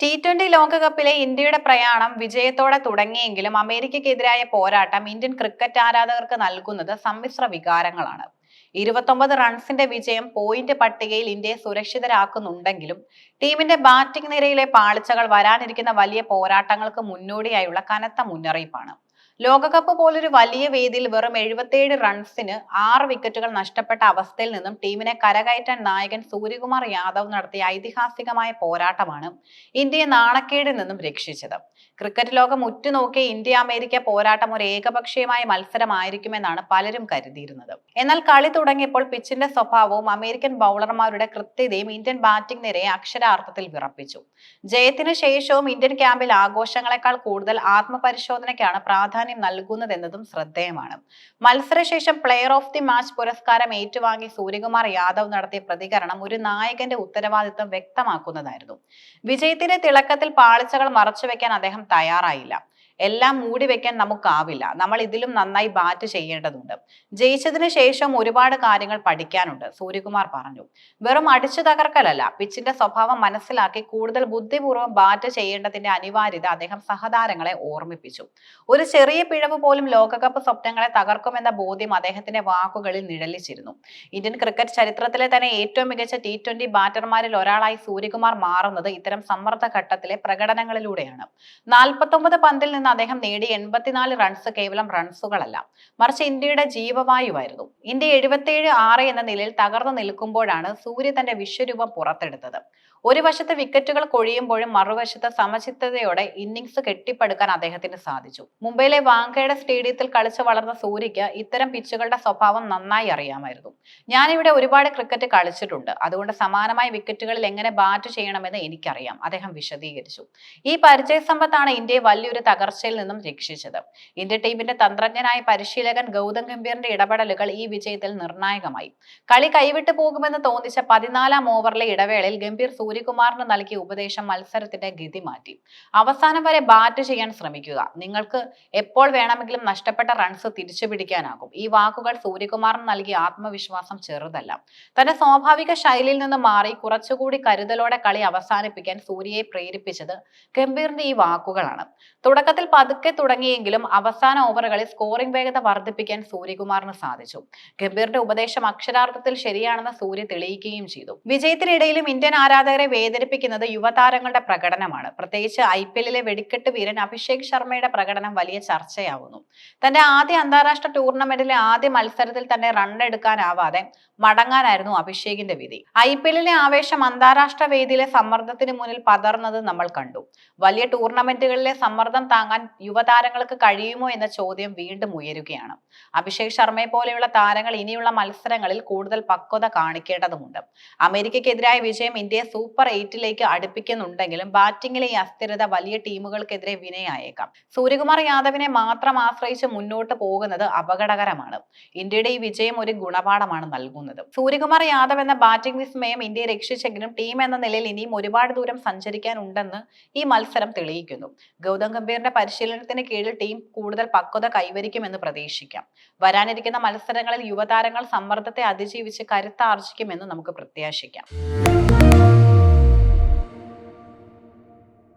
T twenty ലോകകപ്പിലെ ഇന്ത്യയുടെ പ്രയാണം വിജയത്തോടെ തുടങ്ങിയെങ്കിലും അമേരിക്കയ്ക്കെതിരായ പോരാട്ടം ഇന്ത്യൻ ക്രിക്കറ്റ് ആരാധകർക്ക് നൽകുന്നത് സമ്മിശ്ര വികാരങ്ങളാണ്. ഇരുപത്തൊമ്പത് റൺസിന്റെ വിജയം പോയിന്റ് പട്ടികയിൽ ഇന്ത്യയെ സുരക്ഷിതരാക്കുന്നുണ്ടെങ്കിലും ടീമിന്റെ ബാറ്റിംഗ് നിരയിലെ പാളിച്ചകൾ വരാനിരിക്കുന്ന വലിയ പോരാട്ടങ്ങൾക്ക് മുന്നോടിയായുള്ള കനത്ത മുന്നറിയിപ്പാണ്. ലോകകപ്പ് പോലൊരു വലിയ വേദിയിൽ വെറും എഴുപത്തിയേഴ് റൺസിന് ആറ് വിക്കറ്റുകൾ നഷ്ടപ്പെട്ട അവസ്ഥയിൽ നിന്നും ടീമിനെ കരകയറ്റാൻ നായകൻ സൂര്യകുമാർ യാദവ് നടത്തിയ ഐതിഹാസികമായ പോരാട്ടമാണ് ഇന്ത്യയെ നാണക്കേടിൽ നിന്നും രക്ഷിച്ചത്. ക്രിക്കറ്റ് ലോകം ഉറ്റുനോക്കിയ ഇന്ത്യ അമേരിക്ക പോരാട്ടം ഒരു ഏകപക്ഷീയമായ മത്സരമായിരിക്കുമെന്നാണ് പലരും കരുതിയിരുന്നത്. എന്നാൽ കളി തുടങ്ങിയപ്പോൾ പിച്ചിന്റെ സ്വഭാവവും അമേരിക്കൻ ബൗളർമാരുടെ കൃത്യതയും ഇന്ത്യൻ ബാറ്റിംഗ് നിരയെ അക്ഷരാർത്ഥത്തിൽ വിറപ്പിച്ചു. ജയത്തിന് ശേഷവും ഇന്ത്യൻ ക്യാമ്പിൽ ആഘോഷങ്ങളെക്കാൾ കൂടുതൽ ആത്മപരിശോധനയ്ക്കാണ് പ്രാധാന്യം നൽകുന്നതെന്നതും ശ്രദ്ധേയമാണ്. മത്സരശേഷം പ്ലെയർ ഓഫ് ദി മാച്ച് പുരസ്കാരം ഏറ്റുവാങ്ങി സൂര്യകുമാർ യാദവ് നടത്തിയ പ്രതികരണം ഒരു നായകന്റെ ഉത്തരവാദിത്വം വ്യക്തമാക്കുന്നതായിരുന്നു. വിജയത്തിന്റെ തിളക്കത്തിൽ പാളിച്ചകൾ മറച്ചുവെക്കാൻ അദ്ദേഹം തയ്യാറായില്ല. എല്ലാം മൂടി വെക്കാൻ നമുക്കാവില്ല. നമ്മൾ ഇതിലും നന്നായി ബാറ്റ് ചെയ്യേണ്ടതുണ്ട്. ജയിച്ചതിന് ശേഷം ഒരുപാട് കാര്യങ്ങൾ പഠിക്കാനുണ്ട് സൂര്യകുമാർ പറഞ്ഞു. വെറും അടിച്ചു തകർക്കലല്ല പിച്ചിന്റെ സ്വഭാവം മനസ്സിലാക്കി കൂടുതൽ ബുദ്ധിപൂർവം ബാറ്റ് ചെയ്യേണ്ടതിന്റെ അനിവാര്യത അദ്ദേഹം സഹതാരങ്ങളെ ഓർമ്മിപ്പിച്ചു. ഒരു ചെറിയ പിഴവ് പോലും ലോകകപ്പ് സ്വപ്നങ്ങളെ തകർക്കുമെന്ന ബോധ്യം അദ്ദേഹത്തിന്റെ വാക്കുകളിൽ നിഴലിച്ചിരുന്നു. ഇന്ത്യൻ ക്രിക്കറ്റ് ചരിത്രത്തിലെ തന്നെ ഏറ്റവും മികച്ച ടി ട്വന്റി ബാറ്റർമാരിൽ ഒരാളായി സൂര്യകുമാർ മാറുന്നത് ഇത്തരം സമ്മർദ്ദ ഘട്ടത്തിലെ പ്രകടനങ്ങളിലൂടെയാണ്. നാൽപ്പത്തൊമ്പത് പന്തിൽ അദ്ദേഹം നേടിയ എൺപത്തിനാല് റൺസ് കേവലം റൺസുകളല്ല മറിച്ച് ഇന്ത്യയുടെ ജീവവായുവായിരുന്നു. ഇന്ത്യ എഴുപത്തിയേഴ് ആറ് എന്ന നിലയിൽ തകർന്നു നിൽക്കുമ്പോഴാണ് സൂര്യ തന്റെ വിശ്വരൂപം പുറത്തെടുത്തത്. ഒരു വശത്ത് വിക്കറ്റുകൾ കൊഴിയുമ്പോഴും മറുവശത്ത് സമചിത്തതയോടെ ഇന്നിംഗ്സ് കെട്ടിപ്പടുക്കാൻ അദ്ദേഹത്തിന് സാധിച്ചു. മുംബൈയിലെ വാങ്കയുടെ സ്റ്റേഡിയത്തിൽ കളിച്ചു വളർന്ന സൂര്യയ്ക്ക് ഇത്തരം പിച്ചുകളുടെ സ്വഭാവം നന്നായി അറിയാമായിരുന്നു. ഞാനിവിടെ ഒരുപാട് ക്രിക്കറ്റ് കളിച്ചിട്ടുണ്ട്. അതുകൊണ്ട് സമാനമായ വിക്കറ്റുകളിൽ എങ്ങനെ ബാറ്റ് ചെയ്യണമെന്ന് എനിക്കറിയാം. അദ്ദേഹം വിശദീകരിച്ചു. ഈ പരിചയ സമ്പത്താണ് ഇന്ത്യയെ വലിയൊരു തകർച്ചയിൽ നിന്നും രക്ഷിച്ചത്. ഇന്ത്യ ടീമിന്റെ തന്ത്രജ്ഞനായ പരിശീലകൻ ഗൗതം ഗംഭീറിന്റെ ഇടപെടലുകൾ ഈ വിജയത്തിൽ നിർണായകമായി. കളി കൈവിട്ടു പോകുമെന്ന് തോന്നിച്ച പതിനാലാം ഓവറിലെ ഇടവേളയിൽ ഗംഭീർ സൂര്യകുമാറിന് നൽകിയ ഉപദേശം മത്സരത്തിന്റെ ഗതി മാറ്റി. അവസാനം വരെ ബാറ്റ് ചെയ്യാൻ ശ്രമിക്കുക. നിങ്ങൾക്ക് എപ്പോൾ വേണമെങ്കിലും നഷ്ടപ്പെട്ട റൺസ് തിരിച്ചു പിടിക്കാനാകും. ഈ വാക്കുകൾ സൂര്യകുമാറിന് നൽകിയ ആത്മവിശ്വാസം ചെറുതല്ല. തന്റെ സ്വാഭാവിക ശൈലിയിൽ നിന്ന് മാറി കുറച്ചുകൂടി കരുതലോടെ കളി അവസാനിപ്പിക്കാൻ സൂര്യയെ പ്രേരിപ്പിച്ചത് ഗംഭീറിന്റെ ഈ വാക്കുകളാണ്. തുടക്കത്തിൽ പതുക്കെ തുടങ്ങിയെങ്കിലും അവസാന ഓവറുകളിൽ സ്കോറിംഗ് വേഗത വർദ്ധിപ്പിക്കാൻ സൂര്യകുമാറിന് സാധിച്ചു. ഗംഭീറിന്റെ ഉപദേശം അക്ഷരാർത്ഥത്തിൽ ശരിയാണെന്ന് സൂര്യ തെളിയിക്കുകയും ചെയ്തു. വിജയത്തിനിടയിലും ഇന്ത്യൻ ആരാധകരെ വേദനിപ്പിക്കുന്നത് യുവതാരങ്ങളുടെ പ്രകടനമാണ്. പ്രത്യേകിച്ച് ഐ പി എല്ലിലെ വെടിക്കെട്ട് വീരൻ അഭിഷേക് ശർമ്മയുടെ പ്രകടനം വലിയ ചർച്ചയാവുന്നു. തന്റെ ആദ്യ അന്താരാഷ്ട്ര ടൂർണമെന്റിലെ ആദ്യ മത്സരത്തിൽ തന്നെ റൺ എടുക്കാനാവാതെ മടങ്ങാനായിരുന്നു അഭിഷേകിന്റെ വിധി. ഐ പി എല്ലിലെ ആവേശം അന്താരാഷ്ട്ര വേദിയിലെ സമ്മർദ്ദത്തിന് മുന്നിൽ പതർന്നത് നമ്മൾ കണ്ടു. വലിയ ടൂർണമെന്റുകളിലെ സമ്മർദ്ദം താങ്ങാൻ യുവതാരങ്ങൾക്ക് കഴിയുമോ എന്ന ചോദ്യം വീണ്ടും ഉയരുകയാണ്. അഭിഷേക് ശർമ്മയെ പോലെയുള്ള താരങ്ങൾ ഇനിയുള്ള മത്സരങ്ങളിൽ കൂടുതൽ പക്വത കാണിക്കേണ്ടതുണ്ട്. അമേരിക്കയ്ക്കെതിരായ വിജയം ഇന്ത്യയെ സൂപ്പർ എയ്റ്റിലേക്ക് അടുപ്പിക്കുന്നുണ്ടെങ്കിലും ബാറ്റിംഗിലെ ഈ അസ്ഥിരത വലിയ ടീമുകൾക്കെതിരെ വിനയായേക്കാം. സൂര്യകുമാർ യാദവിനെ മാത്രം ആശ്രയിച്ച് മുന്നോട്ട് പോകുന്നത് അപകടകരമാണ്. ഇന്ത്യയുടെ ഈ വിജയം ഒരു ഗുണപാഠമാണ് നൽകുന്നത്. സൂര്യകുമാർ യാദവ് എന്ന ബാറ്റിംഗ് വിസ്മയം ഇന്ത്യയെ രക്ഷിച്ചെങ്കിലും ടീം എന്ന നിലയിൽ ഇനിയും ഒരുപാട് ദൂരം സഞ്ചരിക്കാനുണ്ടെന്ന് ഈ മത്സരം തെളിയിക്കുന്നു. ഗൗതം ഗംഭീറിന്റെ പരിശീലനത്തിന് കീഴിൽ ടീം കൂടുതൽ പക്വത കൈവരിക്കുമെന്ന് പ്രതീക്ഷിക്കാം. വരാനിരിക്കുന്ന മത്സരങ്ങളിൽ യുവതാരങ്ങൾ സമ്മർദ്ദത്തെ അതിജീവിച്ച് കരുത്താർജിക്കുമെന്ന് നമുക്ക് പ്രത്യാശിക്കാം.